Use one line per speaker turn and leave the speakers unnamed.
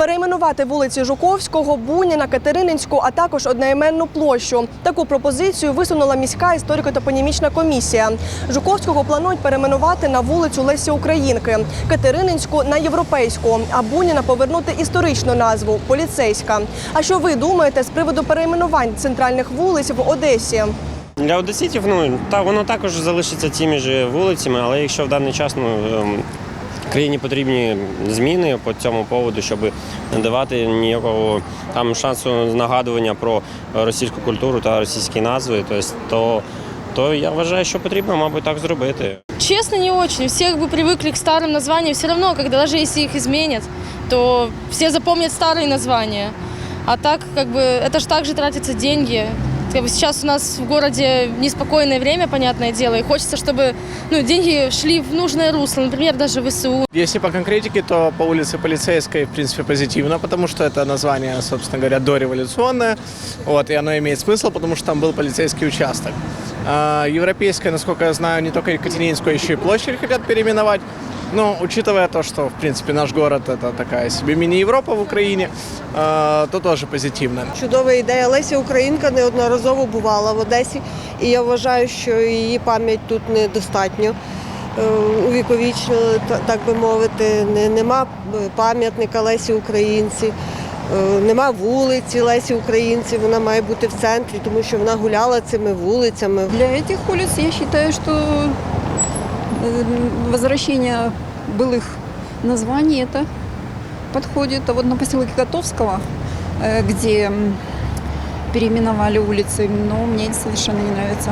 Перейменувати вулиці Жуковського, Буніна, Катерининську, а також одноіменну площу. Таку пропозицію висунула міська історико-топонімічна комісія. Жуковського планують перейменувати на вулицю Лесі Українки, Катерининську на європейську, а Буніна повернути історичну назву поліцейська. А що ви думаєте з приводу перейменувань центральних вулиць в Одесі?
Для одеситів, ну та воно також залишиться тими ж вулицями, але якщо в даний час ну, ем, країні потрібні зміни по цьому поводу, щоб не давати ніякого там шансу нагадування про російську культуру та російські назви, тобто, то, то я вважаю, що потрібно, мабуть, так зробити.
Честно, не очень. Всех бы привыкли к старым названиям. Все равно, когда даже если их изменят, то все запомнят старые названия. А так, как бы, это же также тратятся деньги. Как бы сейчас у нас в городе неспокойное время, понятное дело, и хочется, чтобы ну, деньги шли в нужное русло, например, даже в СУ.
Если по конкретике, то по улице Полицейской, в принципе, позитивно, потому что это название, собственно говоря, дореволюционное, вот, и оно имеет смысл, потому что там был полицейский участок. Европейская, насколько я знаю, не только Екатерининскую, еще и площадь хотят переименовать. Но учитывая то, что, в принципе, наш город это такая себе мини-Европа в Украине, то тоже позитивно.
Чудова ідея. Леся Українка неодноразово бувала в Одесі, і я вважаю, що її пам'ять тут недостатньо. е, Увіковічно, так би мовити, Не- нема пам'ятника Лесі Українці, нема вулиці Лесі Українці, вона має бути в центрі, тому що вона гуляла цими вулицями.
Для этих улиц я считаю, что э, возвращение былых названий это подходит. А вот на поселке Котовского, э, где м, переименовали улицы, но мне совершенно не нравится.